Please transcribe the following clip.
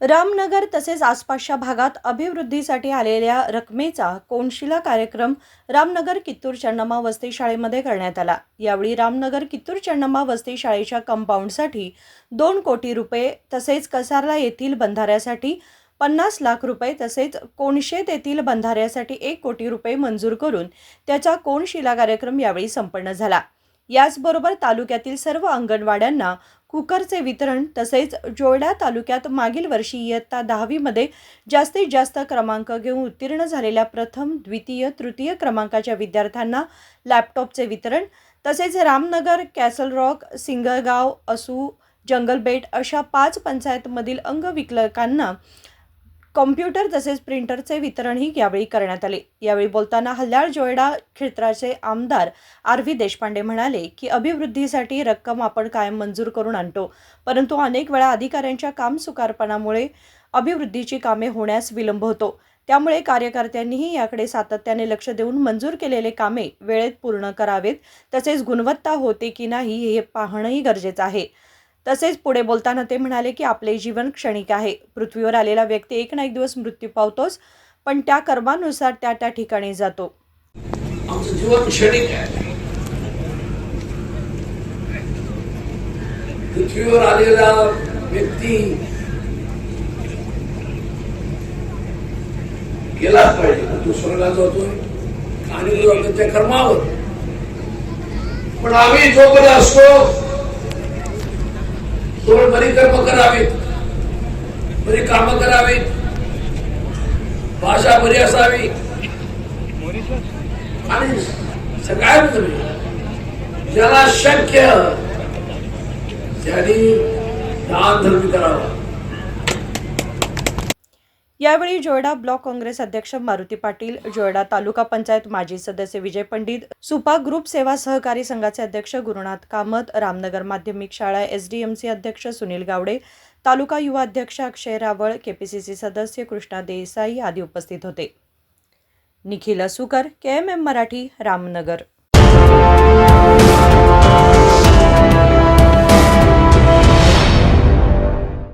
रामनगर तसेच आसपासच्या भागात अभिवृद्धीसाठी आलेल्या रकमेचा कोनशिला कार्यक्रम रामनगर कित्तूर चन्नम्मा वस्ती शाळेमध्ये करण्यात आला. यावेळी रामनगर कित्तूर चन्नम्मा वस्ती शाळेच्या कंपाऊंडसाठी दोन कोटी रुपये तसेच कसारला येथील बंधाऱ्यासाठी पन्नास लाख रुपये तसेच कोणशेत येथील बंधाऱ्यासाठी एक कोटी रुपये मंजूर करून त्याचा कोणशिला कार्यक्रम यावेळी संपन्न झाला. याचबरोबर तालुक्यातील सर्व अंगणवाड्यांना कुकरचे वितरण तसेच जोयडा तालुक्यात मागील वर्षी इयत्ता दहावीमध्ये जास्तीत जास्त क्रमांक घेऊन उत्तीर्ण झालेल्या प्रथम द्वितीय तृतीय क्रमांकाच्या विद्यार्थ्यांना लॅपटॉपचे वितरण तसेच रामनगर कॅसल रॉक सिंगळगाव असू जंगलबेट अशा पाच पंचायतमधील अंगविकलकांना कॉम्प्युटर तसेच प्रिंटरचे वितरणही यावेळी करण्यात आले. यावेळी बोलताना हल्याळ जोयडा क्षेत्राचे आमदार आर व्ही देशपांडे म्हणाले की अभिवृद्धीसाठी रक्कम आपण कायम मंजूर करून आणतो. परंतु अनेक वेळा अधिकाऱ्यांच्या काम सुकारपणामुळे अभिवृद्धीची कामे होण्यास विलंब होतो. त्यामुळे कार्यकर्त्यांनीही याकडे सातत्याने लक्ष देऊन मंजूर केलेले कामे वेळेत पूर्ण करावेत. तसेच गुणवत्ता होते की नाही हे पाहणंही गरजेचं आहे. तसेच पुढे बोलताना ते म्हणाले की आपले जीवन क्षणिक आहे. पृथ्वीवर आलेला व्यक्ती एक ना एक दिवस मृत्यू पावतोच पण त्या कर्मानुसार त्या त्या ठिकाणी जातो. आमचं जीवन क्षणिक आहे. पृथ्वीवर आलेला व्यक्ती गेलाच पाहिजे तो स्वर्गात जातोय आणि त्या कर्मावर. पण आम्ही जोपर्यंत असतो तोड बरी कर्म करावीत. बरी काम करावीत. भाषा बरी असावी. आणि सगळ्यात तुम्ही ज्याला शक्य त्यांनी दान धर्म करावा. यावेळी जोयडा ब्लॉक काँग्रेस अध्यक्ष मारुती पाटील जोयडा तालुका पंचायत माजी सदस्य विजय पंडित सुपा ग्रुप सेवा सहकारी संघाचे अध्यक्ष गुरुनाथ कामत रामनगर माध्यमिक शाळा एसडीएमसी अध्यक्ष सुनील गावडे तालुका युवा अध्यक्ष अक्षय रावळ केपीसीसी सदस्य कृष्णा देसाई आदी उपस्थित होते. Nikhil Asukar K M M Marathi Ramnagar.